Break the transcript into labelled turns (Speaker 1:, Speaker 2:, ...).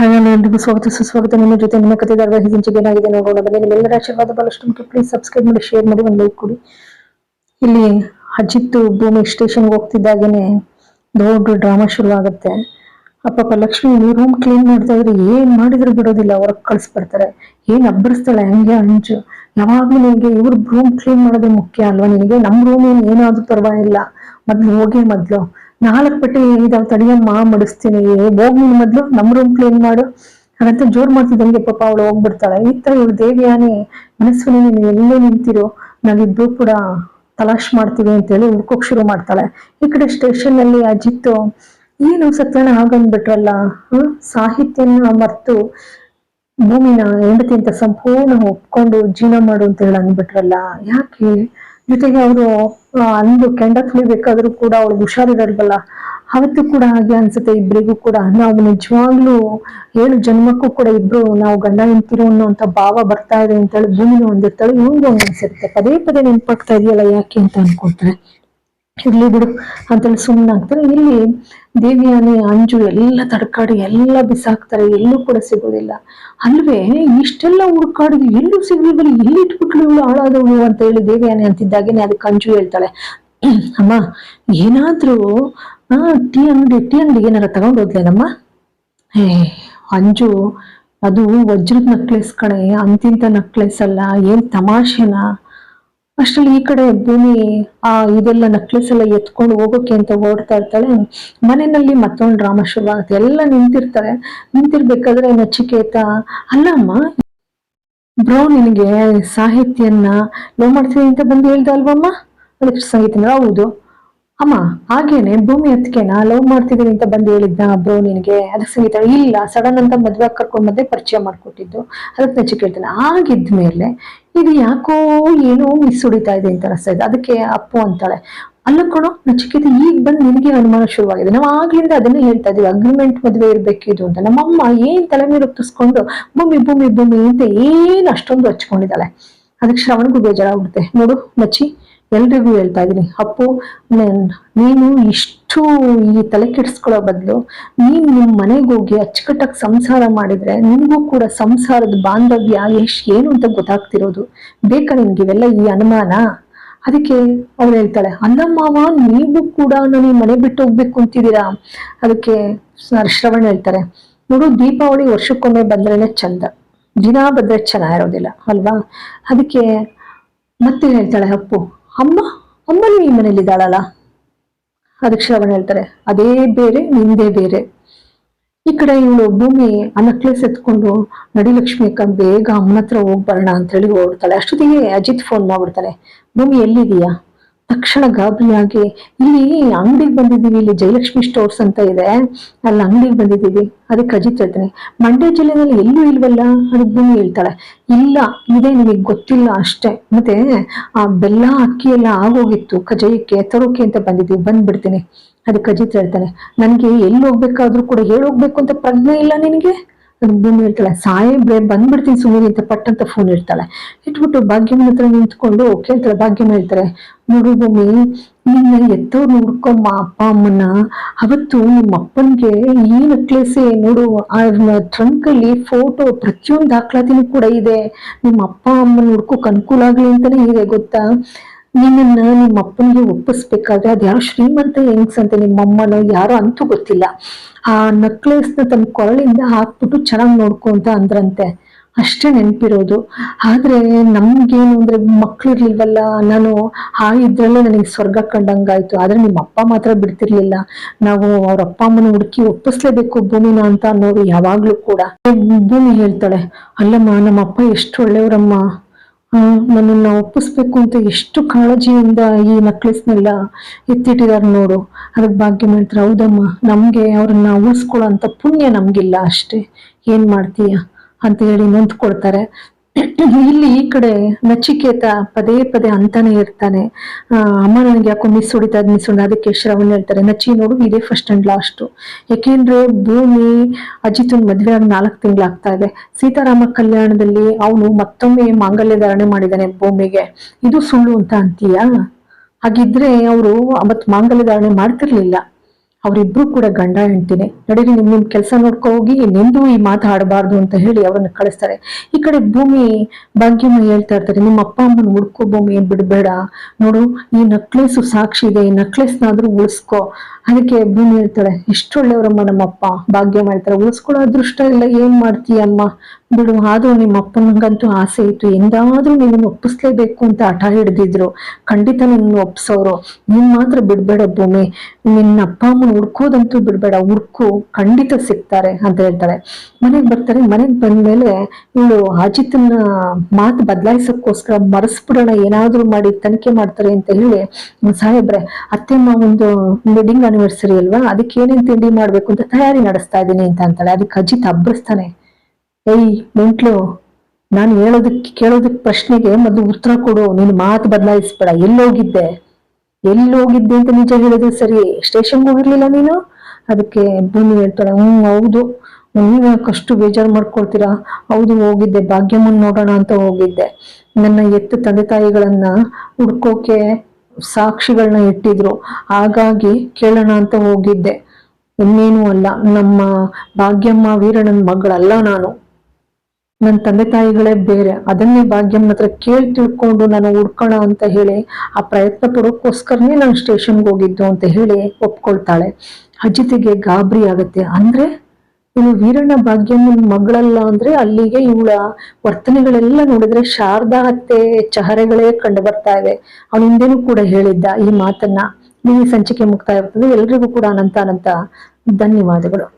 Speaker 1: Hi, ಎಲ್ಲರಿಗೂ ಸ್ವಾಗತ. ಸುಸ್ವಾಗತ. ನಿಮ್ಮ ಜೊತೆ ನಿಮ್ಮ ಕತೆ ಧಾರಾವಾಹಿ ಏನಾಗಿದೆ ನೋಡೋಣ. ಬನ್ನಿ ನಿಮ್ಮೆಲ್ಲರ ಆಶೀರ್ವಾದ ಬಹಳಷ್ಟು ಮುಖ್ಯ ಪ್ಲೀಸ್ ಸಬ್ಸ್ಕ್ರೈಬ್ ಮಾಡಿ ಶೇರ್ ಮಾಡಿ, ಒಂದು ಲೈಕ್ ಕೊಡಿ. ಇಲ್ಲಿ ಅಜಿತ್ ಭೂಮಿ ಸ್ಟೇಷನ್ಗೆ ಹೋಗ್ತಿದ್ದಾಗೇನೆ ದೊಡ್ಡ ಡ್ರಾಮಾ ಶುರು ಆಗುತ್ತೆ. ಅಪ್ಪ ಲಕ್ಷ್ಮಿ ರೂಮ್ ಕ್ಲೀನ್ ಮಾಡ್ತಾ ಇದ್ರೆ ಏನ್ ಮಾಡಿದ್ರು ಬಿಡೋದಿಲ್ಲ. ಹೊರಗೆ ಕಳಿಸ್ಬಿಡ್ತಾರೆ ಏನ್ ಅಬ್ಬರಿಸ್ತಾಳೆ? ಹಂಗೆ ಅಂಜು. ಯಾವಾಗ್ಲೂ ನಿನಗೆ ಇವ್ರ ರೂಮ್ ಕ್ಲೀನ್ ಮಾಡೋದೇ ಮುಖ್ಯ ಅಲ್ವಾ? ನಿನಗೆ ನಮ್ಮ ರೂಮ್ ಏನ್ ಏನಾದ್ರೂ ಪರವಾಗಿಲ್ಲ. ಮೊದ್ಲು ಹೋಗಿ ಮೊದ್ಲು. ನಾಲ್ಕು ಪಟ್ಟಿ ಇದಾವ್ ಮಾ ಮಡಿಸ್ತೀನಿ. ಹೋಗ್ ಮೊದ್ಲು. ನಮ್ಮ ರೂಮ್ ಕ್ಲೀನ್ ಮಾಡು. ಹಾಗಂತ ಜೋರ್ ಮಾಡ್ತಿದ್ದಂಗೆ ಪಾಪ ಅವಳು ಹೋಗ್ಬಿಡ್ತಾಳೆ. ಈ ತರ ಇವ್ರು ದೇವಿಯಾನಿ. ಮನಸ್ಸು ನೀನು ಎಲ್ಲೇ ನಿಂತಿರೋ, ನಾವಿಬ್ರು ಕೂಡ ತಲಾಶ್ ಮಾಡ್ತೀವಿ ಅಂತೇಳಿ ಹುಡ್ಕೋಕ್ ಶುರು ಮಾಡ್ತಾಳೆ. ಈ ಕಡೆ ಸ್ಟೇಷನ್ ಅಲ್ಲಿ ಅಜಿತ್ತು, ಏನು ಸತ್ಯನ, ಹಾಗಂದ್ಬಿಟ್ರಲ್ಲ? ಸಾಹಿತ್ಯನ ಮರ್ತು ಭೂಮಿನ ಹೆಂಡತಿ ಅಂತ ಸಂಪೂರ್ಣ ಒಪ್ಕೊಂಡು ಜೀವನ ಮಾಡು ಅಂತ ಹೇಳಿ ಅಂದ್ಬಿಟ್ರಲ್ಲ? ಯಾಕೆ? ಜೊತೆಗೆ ಅವರು ಅಂದು ಕೆಂಡಕ್ಲಿ ತುಳಿಬೇಕಾದ್ರೂ ಕೂಡ ಅವಳು ಹುಷಾರಿರಲ್ವಲ್ಲ? ಅವತ್ತು ಕೂಡ ಹಾಗೆ ಅನ್ಸುತ್ತೆ ಇಬ್ಬರಿಗೂ ಕೂಡ. ನಾವು ನಿಜವಾಗ್ಲೂ ಏಳು ಜನ್ಮಕ್ಕೂ ಕೂಡ ಇಬ್ರು ನಾವು ಗಂಡ ಹೆಂಡ್ತಿರು ಅನ್ನೋಂಥ ಭಾವ ಬರ್ತಾ ಇದೆ ಅಂತೇಳಿ ಭೂಮಿನ ಹೊಂದಿರ್ತಾಳೆ ಇವ್ನಿಗೂ ಒಂದ್ ಅನ್ಸುತ್ತೆ. ಪದೇ ಪದೇ ನೆನ್ಪಾಗ್ತಾ ಇದೆಯಲ್ಲ ಯಾಕೆ ಅಂತ ಅನ್ಕೊಳ್ತಾರೆ ಇರ್ಲಿ ಬಿಡು ಅಂತೇಳಿ ಸುಮ್ಮನಾಗ್ತಾರೆ ಇಲ್ಲಿ ದೇವಿಯಾನೆ, ಅಂಜು ಎಲ್ಲ ತಡ್ಕಾಡಿ ಎಲ್ಲ ಬಿಸಾಕ್ತಾರೆ. ಎಲ್ಲೂ ಕೂಡ ಸಿಗೋದಿಲ್ಲ. ಅಲ್ವೇ, ಇಷ್ಟೆಲ್ಲ ಹುಡುಕಾಡಿದ್ವಿ ಎಲ್ಲೂ ಸಿಗಲಿಲ್ಲ ಎಲ್ಲಿ ಇಟ್ಬಿಟ್ಲು ಇವಳು ಹಾಳಾದವಳು ಅಂತ ಹೇಳಿ ದೇವಿಯಾನೆ ಅಂತಿದ್ದಾಗೇನೆ ಅದಕ್ಕೆ ಅಂಜು ಹೇಳ್ತಾಳೆ. ಅಮ್ಮ, ಏನಾದ್ರೂ, ಆ, ಟೀ ಅಂಗಡಿ ಟೀ ಅಂಗಡಿ ಏನಾರ ತಗೊಂಡು ಏ ಅಂಜು, ಅದು ವಜ್ರದ ನಕ್ಲೆಸ್ ಕಣೆ. ಅಂತಿಂತ ನಕ್ಲೆಸ್ ಅಲ್ಲ, ಏನ್ ತಮಾಷೆನಾ? ಅಷ್ಟ್ರಲ್ಲಿ ಈ ಕಡೆ ಭೂಮಿ, ಆ, ಇದೆಲ್ಲ ನಕ್ಲೆಸ್ ಎಲ್ಲ ಎತ್ಕೊಂಡು ಹೋಗೋಕೆ ಅಂತ ಓಡ್ತಾ ಇರ್ತಾಳೆ. ಮನೆಯಲ್ಲಿ ಮತ್ತೊಂದು ಡ್ರಾಮಾ ಶುರು ಎಲ್ಲ ನಿಂತಿರ್ತಾರೆ. ನಿಂತಿರ್ಬೇಕಾದ್ರೆ ನಚಿಕೇತ ಅಲ್ಲಮ್ಮ, ಬ್ರೋ ನಿನಗೆ ಸಾಹಿತ್ಯನ್ನ ಲೋ ಮಾಡ್ತೀನಿ ಅಂತ ಬಂದು ಹೇಳ್ದ ಅಲ್ವಮ್ಮ? ಅದಕ್ಕೆ ಸಾಹಿತ್ಯ ಹೌದು. ಅಮ್ಮ, ಹಾಗೇನೆ ಭೂಮಿ ಹತ್ಕೆನ ಲವ್ ಮಾಡ್ತಿದ್ದೀನಿ ಅಂತ ಬಂದು ಹೇಳಿದ್ನ ಬ್ರೋ ನಿನಗೆ? ಅದಕ್ಕೆ ಸಂಗೀತ ಇಲ್ಲ ಸಡನ್ ಅಂತ ಮದುವೆ ಕರ್ಕೊಂಡು ಬಂದೆ ಪರಿಚಯ ಮಾಡ್ಕೊಟ್ಟಿದ್ದು. ಅದಕ್ಕೆ ನಚಿಕೆ ಕೇಳ್ತಾನೆ. ಆಗಿದ್ಮೇಲೆ ಇದು ಯಾಕೋ ಏನೋ ಮಿಸ್ ಹೊಡಿತಾ ಇದೆ ಅಂತ ಅನಿಸ್ತಾ ಇದೆ. ಅದಕ್ಕೆ ಅಪ್ಪು ಅಂತಾಳೆ. ಅಲ್ಲ ಕೊಡೋ ನಚಿಕೇತ ಈಗ ಬಂದು ನಿನಗೆ ಅನುಮಾನ ಶುರುವಾಗಿದೆ. ನಾವು ಆಗ್ಲಿಂದ ಅದನ್ನೇ ಹೇಳ್ತಾ ಇದೀವಿ ಅಗ್ರಿಮೆಂಟ್ ಮದುವೆ ಇದು ಅಂತ. ನಮ್ಮಮ್ಮ ಏನ್ ತಲೆ ಮೇಲೆ ಒಪ್ಪಿಸ್ಕೊಂಡು ಭೂಮಿ ಭೂಮಿ ಭೂಮಿ ಅಂತ ಏನು ಅಷ್ಟೊಂದು ಹಚ್ಕೊಂಡಿದ್ದಾಳೆ. ಅದಕ್ಕೆ ಶ್ರವಣಗೂ ಬೇಜಾರಾಗ್ಬಿಡುತ್ತೆ. ನೋಡು ನಚ್ಚಿ ಎಲ್ರಿಗೂ ಹೇಳ್ತಾ ಇದೀನಿ ಅಪ್ಪು, ನೀನು ಇಷ್ಟು ಈ ತಲೆ ಕೆಡಿಸ್ಕೊಳ್ಳೋ ಬದಲು ನೀನು ನಿಮ್ಮ ಮನೆಗೆ ಹೋಗಿ ಅಚ್ಚುಕಟ್ಟಾಗಿ ಸಂಸಾರ ಮಾಡಿದ್ರೆ ನಿನಗೂ ಕೂಡ ಸಂಸಾರದ ಬಾಂಧವ್ಯ ಎಷ್ಟು ಏನು ಅಂತ ಗೊತ್ತಾಗ್ತಿರೋದು. ಬೇಕಾ ನಿನ್ಗೆ ಇವೆಲ್ಲ ಈ ಅನುಮಾನ? ಅದಕ್ಕೆ ಅವ್ಳು ಹೇಳ್ತಾಳೆ, ಅಲ್ಲ ಮಾವ, ನೀವು ಕೂಡ ನನಗೆ ಮನೆ ಬಿಟ್ಟು ಹೋಗ್ಬೇಕು ಅಂತಿದ್ದೀರಾ? ಅದಕ್ಕೆ ಶ್ರವಣ್ ಹೇಳ್ತಾರೆ, ನೋಡು, ದೀಪಾವಳಿ ವರ್ಷಕ್ಕೊಮ್ಮೆ ಬಂದ್ರೇನೆ ಚಂದ. ದಿನ ಬಂದ್ರೆ ಚೆನ್ನಾಗಿರೋದಿಲ್ಲ, ಅಲ್ವಾ? ಅದಕ್ಕೆ ಮತ್ತೆ ಹೇಳ್ತಾಳೆ, ಅಪ್ಪು ಅಮ್ಮ, ಅಮ್ಮನೂ ಈ ಮನೇಲಿ ಇದ್ದಾಳಲ್ಲ ಅದಕ್ಕೆ ಶ್ರವಣ ಹೇಳ್ತಾರೆ, ಅದೇ ಬೇರೆ, ನಿಂದೇ ಬೇರೆ. ಈ ಕಡೆ ಇವಳು ಭೂಮಿ ಆ ಸೆತ್ಕೊಂಡು ಎತ್ಕೊಂಡು ನಡಿ ಲಕ್ಷ್ಮಿ ಅಕ್ಕ, ಬೇಗ ಅಮ್ಮನ ಹತ್ರ ಅಂತ ಹೇಳಿ ಓಡ್ತಾಳೆ. ಅಷ್ಟೊತ್ತಿಗೆ ಅಜಿತ್ ಫೋನ್ ಮಾಡ್ಬಿಡ್ತಾಳೆ ಭೂಮಿ ಎಲ್ಲಿದೀಯಾ ತಕ್ಷಣ ಗಾಬರಿಯಾಗಿ, ಇಲ್ಲಿ ಅಂಗಡಿಗೆ ಬಂದಿದ್ದೀವಿ, ಇಲ್ಲಿ ಜಯಲಕ್ಷ್ಮಿ ಸ್ಟೋರ್ಸ್ ಅಂತ ಇದೆ. ಅಲ್ಲಿ ಅಂಗಡಿಗೆ ಬಂದಿದ್ದೀವಿ. ಅದಕ್ಕೆ ಅಜಿತ್ ಹೇಳ್ತಾನೆ, ಮಂಡ್ಯ ಜಿಲ್ಲೆನಲ್ಲಿ ಎಲ್ಲೂ ಇಲ್ವಲ್ಲ? ಅದಕ್ಕೆ ಬಂದು ಹೇಳ್ತಾಳೆ. ಇಲ್ಲ, ಇದೆ ನಿಮಗೆ ಗೊತ್ತಿಲ್ಲ ಅಷ್ಟೇ. ಮತ್ತೆ ಆ ಬೆಲ್ಲ ಅಕ್ಕಿ ಎಲ್ಲ ಆಗೋಗಿತ್ತು. ಕಜಯಕ್ಕೆ ತರೋಕೆ ಅಂತ ಬಂದಿದ್ದೀವಿ, ಬಂದ್ಬಿಡ್ತೀನಿ. ಅದಕ್ಕೆ ಅಜಿತ್ ಹೇಳ್ತಾನೆ, ನನಗೆ ಎಲ್ಲಿ ಹೋಗ್ಬೇಕಾದ್ರೂ ಕೂಡ ಹೇಳೋಗ್ಬೇಕು ಅಂತ ಪ್ರಜ್ಞೆ ಇಲ್ಲ ನಿನಗೆ? ಭೂಮಿ ಹೇಳ್ತಾಳೆ ಸಾಹೇಬ್ರೆ ಬಂದ್ಬಿಡ್ತೀನಿ ಸುಮ್ಮನೆ ಅಂತ ಪಟ್ಟಂತ ಫೋನ್ ಇರ್ತಾಳೆ ಇಟ್ಬಿಟ್ಟು ಭಾಗ್ಯಮ್ಮನ ಹತ್ರ ನಿಂತ್ಕೊಂಡು ಕೇಳ್ತಾಳೆ ಭಾಗ್ಯಮ್ಮ ಹೇಳ್ತಾರೆ, ನೋಡು ಭೂಮಿ ನಿನ್ನ ಎತ್ತವ್ರು ಹುಡ್ಕೊಮ್ಮ ಅಪ್ಪ ಅಮ್ಮನ ಅವತ್ತು ನಿಮ್ಮ ಅಪ್ಪನ್ಗೆ ಈ ನೆಕ್ಲೆಸ್ ನೋಡು, ಆ ಟ್ರಂಕ್ ಅಲ್ಲಿ ಫೋಟೋ ಪ್ರತಿಯೊಂದು ದಾಖಲಾತಿನೂ ಕೂಡ ಇದೆ. ನಿಮ್ಮ ಅಪ್ಪ ಅಮ್ಮನ ಹುಡ್ಕೋಕ್ ಅನುಕೂಲ ಆಗ್ಲಿ ಅಂತಾನೆ ಇದೆ, ಗೊತ್ತಾ? ನಿನ್ನನ್ನ ನಿಮ್ಮ ಅಪ್ಪನಿಗೆ ಒಪ್ಪಿಸ್ಬೇಕಾದ್ರೆ ಅದ್ ಶ್ರೀಮಂತ ಹೆಂಗ್ಸ್ ಅಂತ ನಿಮ್ಮ ಅಮ್ಮನೋ ಯಾರೋ ಅಂತೂ ಗೊತ್ತಿಲ್ಲ. ಆ ನಕ್ಲೇಸ್ನ ತನ್ನ ಕೊರಳಿಂದ ಹಾಕ್ಬಿಟ್ಟು ಚೆನ್ನಾಗಿ ನೋಡ್ಕೊಂತ ಅಂದ್ರಂತೆ. ಅಷ್ಟೇ ನೆನಪಿರೋದು. ಆದ್ರೆ ನಮ್ಗೇನು ಅಂದ್ರೆ ಮಕ್ಳಿರ್ಲಿಲ್ವಲ್ಲ? ನಾನು ಆ ಇದ್ರಲ್ಲೇ ನನಗೆ ಸ್ವರ್ಗ ಕಂಡಂಗಾಯ್ತು. ಆದ್ರೆ ನಿಮ್ಮ ಅಪ್ಪ ಮಾತ್ರ ಬಿಡ್ತಿರ್ಲಿಲ್ಲ. ನಾವು ಅವ್ರ ಅಪ್ಪ ಅಮ್ಮನ ಹುಡುಕಿ ಒಪ್ಪಿಸ್ಲೇಬೇಕು ಭೂಮಿನ ಅಂತ ಅನ್ನೋರು ಯಾವಾಗ್ಲೂ ಕೂಡ. ಭೂಮಿ ಹೇಳ್ತಾಳೆ, ಅಲ್ಲಮ್ಮ, ನಮ್ಮ ಅಪ್ಪ ಎಷ್ಟು ಒಳ್ಳೆಯವರಮ್ಮ. ನನ್ನನ್ನ ಒಪ್ಪಿಸ್ಬೇಕು ಅಂತ ಎಷ್ಟು ಕಾಳಜಿಯಿಂದ ಈ ನೆಕ್ಲೆಸ್ನೆಲ್ಲ ಎತ್ತಿಟ್ಟಿದಾರೆ ನೋಡು. ಅದಕ್ಕೆ ಭಾಗ್ಯ ಹೇಳ್ತಾರೆ ಹೌದಮ್ಮ, ನಮ್ಗೆ ಅವ್ರನ್ನ ಉಳಿಸ್ಕೊಳ್ಳೋ ಅಂತ ಪುಣ್ಯ ನಮ್ಗಿಲ್ಲ ಅಷ್ಟೇ. ಏನ್ ಮಾಡ್ತೀಯ? ಅಂತ ಹೇಳಿ ನೊಂದ್ಕೊಳ್ತಾರೆ ಇಲ್ಲಿ ಈ ಕಡೆ ನಚಿಕೇತ ಪದೇ ಪದೇ ಅಂತಾನೆ ಇರ್ತಾನೆ. ಅಮ್ಮ ನನಗೆ ಯಾಕೋ ಮಿಸ್ ಹೊಡಿತಾ ಮಿಸ್ ಹೊಡಿತಾ ಅದಕ್ಕೆ ಶ್ರವಣ್ ಹೇಳ್ತಾರೆ ನಚ್ಚಿ ನೋಡು, ಇದೇ ಫಸ್ಟ್ ಅಂಡ್ ಲಾಸ್ಟ್ ಯಾಕೆಂದ್ರೆ ಭೂಮಿ ಅಜಿತನ್ ಮದ್ವೆ ಆಗಿ ನಾಲ್ಕು ತಿಂಗಳಾಗ್ತಾ ಇದೆ. ಸೀತಾರಾಮ ಕಲ್ಯಾಣದಲ್ಲಿ ಅವನು ಮತ್ತೊಮ್ಮೆ ಮಾಂಗಲ್ಯ ಧಾರಣೆ ಮಾಡಿದಾನೆ ಭೂಮಿಗೆ. ಇದು ಸುಳ್ಳು ಅಂತ ಅಂತೀಯಾ? ಹಾಗಿದ್ರೆ ಅವರು ಅವತ್ ಮಾಂಗಲ್ಯ ಧಾರಣೆ ಮಾಡ್ತಿರ್ಲಿಲ್ಲ. ಅವರಿಬ್ರು ಕೂಡ ಗಂಡ ಹೆಂಡ್ತಿನೇ. ನಡೀರಿ ನಿಮ್ ನಿಮ್ ಕೆಲಸ ನೋಡ್ಕೊ ಹೋಗಿ ನಿಂದು ಈ ಮಾತು ಅಂತ ಹೇಳಿ ಅವ್ರನ್ನ ಕಳಿಸ್ತಾರೆ. ಈ ಕಡೆ ಭೂಮಿ ಭಾಗ್ಯಮ್ಮ ಹೇಳ್ತಾ ಇರ್ತಾರೆ, ನಿಮ್ಮ ಅಪ್ಪ ಅಮ್ಮನ ಹುಡ್ಕೋ ಭೂಮಿ ಬಿಡ್ಬೇಡ. ನೋಡು, ಈ ನಕ್ಲೇಸು ಸಾಕ್ಷಿ ಇದೆ, ಈ ನಕ್ಲೆಸ್ನಾದ್ರೂ ಉಳಿಸ್ಕೊ. ಅದಕ್ಕೆ ಭೂಮಿ ಹೇಳ್ತಾಳೆ ಎಷ್ಟೊಳ್ಳೆಯವರಮ್ಮ ನಮ್ಮಪ್ಪ. ಭಾಗ್ಯಮ್ಮ ಹೇಳ್ತಾರೆ ಉಳಿಸ್ಕೊಳ್ಳೋ ಅದೃಷ್ಟ ಇಲ್ಲ, ಏನ್ ಮಾಡ್ತೀಯಮ್ಮ? ಬಿಡು, ಆದ್ರೂ ನಿಮ್ಮ ಅಪ್ಪನಿಗಂತೂ ಆಸೆ ಇತ್ತು. ಎಂದಾದ್ರೂ ನಿನ್ನನ್ನು ಒಪ್ಪಿಸ್ಲೇಬೇಕು ಅಂತ ಹಠ ಹಿಡಿದಿದ್ರು. ಖಂಡಿತ ನಿನ್ನ ಒಪ್ಸೋರು. ನೀನ್ ಮಾತ್ರ ಬಿಡ್ಬೇಡ ಭೂಮಿ. ನಿನ್ನ ಅಪ್ಪ ಅಮ್ಮನ ಹುಡ್ಕೋದಂತೂ ಬಿಡ್ಬೇಡ. ಹುಡ್ಕು ಖಂಡಿತ ಸಿಗ್ತಾರೆ ಅಂತ ಹೇಳ್ತಾಳೆ. ಮನೆಗೆ ಬರ್ತಾರೆ. ಮನೆಗ್ ಬಂದ್ಮೇಲೆ ಇವಳು ಅಜಿತ್ನ ಮಾತು ಬದಲಾಯಿಸಕ್ಕೋಸ್ಕರ ಮರೆಸ್ಬಿಡೋಣ, ಏನಾದ್ರೂ ಮಾಡಿ ತನಿಖೆ ಮಾಡ್ತಾರೆ ಅಂತ ಹೇಳಿ ಸಾಹೇಬ್ರೆ ಅತ್ತೆ ಒಂದು ವೆಡ್ಡಿಂಗ್ ಆನಿವರ್ಸರಿ ಅಲ್ವಾ? ಅದಕ್ಕೆ ಏನೇನ್ ತಿಂಡಿ ಮಾಡ್ಬೇಕು ಅಂತ ತಯಾರಿ ನಡೆಸ್ತಾ ಇದ್ದೀನಿ ಅಂತ ಅಂತಾಳೆ. ಅದಕ್ಕೆ ಅಜಿತ್ ಅಬ್ಬರಿಸ್ತಾನೆ ಏಯ್, ಮುಂಟ್ಲು, ನಾನು ಹೇಳೋದಕ್ಕೆ ಕೇಳೋದಕ್ಕೆ ಪ್ರಶ್ನೆಗೆ ಮೊದಲು ಉತ್ತರ ಕೊಡು. ನೀನು ಮಾತು ಬದಲಾಯಿಸ್ಬೇಡ. ಎಲ್ಲೋಗಿದ್ದೆ. ಎಲ್ಲೋಗಿದ್ದೆ ಅಂತ ನಿಜ ಹೇಳಿದ್ರೆ ಸರಿ. ಸ್ಟೇಷನ್ಗೆ ಹೋಗಿರ್ಲಿಲ್ಲ ನೀನು? ಅದಕ್ಕೆ ಭೂಮಿ ಹೇಳ್ತಾಳೆ, ಹ್ಮ್, ಹೌದು. ನೀವು ಕಷ್ಟು ಬೇಜಾರು ಮಾಡ್ಕೊಳ್ತೀರಾ? ಹೌದು, ಹೋಗಿದ್ದೆ. ಭಾಗ್ಯಮ್ಮನ್ ನೋಡೋಣ ಅಂತ ಹೋಗಿದ್ದೆ. ನನ್ನ ಎತ್ತು ತಂದೆ ತಾಯಿಗಳನ್ನ ಹುಡ್ಕೋಕೆ ಸಾಕ್ಷಿಗಳನ್ನ ಇಟ್ಟಿದ್ರು. ಹಾಗಾಗಿ ಕೇಳೋಣ ಅಂತ ಹೋಗಿದ್ದೆ. ಇನ್ನೇನು ಅಲ್ಲ. ನಮ್ಮ ಭಾಗ್ಯಮ್ಮ ವೀರಣ್ಣನ ಮಗಳಲ್ಲ ನಾನು. ನನ್ನ ತಂದೆ ತಾಯಿಗಳೇ ಬೇರೆ. ಅದನ್ನೇ ಭಾಗ್ಯಮ್ಮನ ಹತ್ರ ಕೇಳಿ ತಿಳ್ಕೊಂಡು ನಾನು ಹುಡ್ಕೋಣ ಅಂತ ಹೇಳಿ ಆ ಪ್ರಯತ್ನ ಪಡೋಕ್ಕೋಸ್ಕರನೇ ನಾನು ಸ್ಟೇಷನ್ಗೆ ಹೋಗಿದ್ದು ಅಂತ ಹೇಳಿ ಒಪ್ಕೊಳ್ತಾಳೆ. ಅಜಿತಿಗೆ ಗಾಬರಿ ಆಗುತ್ತೆ. ಅಂದ್ರೆ ಇನ್ನು ವೀರಣ್ಣ ಭಾಗ್ಯಮ್ಮನ ಮಗಳಲ್ಲ ಅಂದ್ರೆ ಅಲ್ಲಿಗೆ ಇವಳ ವರ್ತನೆಗಳೆಲ್ಲ ನೋಡಿದ್ರೆ ಶಾರದಾ ಹತ್ತೆ ಚಹರೆಗಳೇ ಕಂಡು ಬರ್ತಾ ಇವೆ. ಹಿಂದೆನೂ ಕೂಡ ಹೇಳಿದ್ದ ಈ ಮಾತನ್ನ. ನೀವು ಸಂಚಿಕೆ ಮುಕ್ತಾಯ ಇರ್ತದೆ ಎಲ್ರಿಗೂ ಕೂಡ ಅನಂತ ಅನಂತ ಧನ್ಯವಾದಗಳು.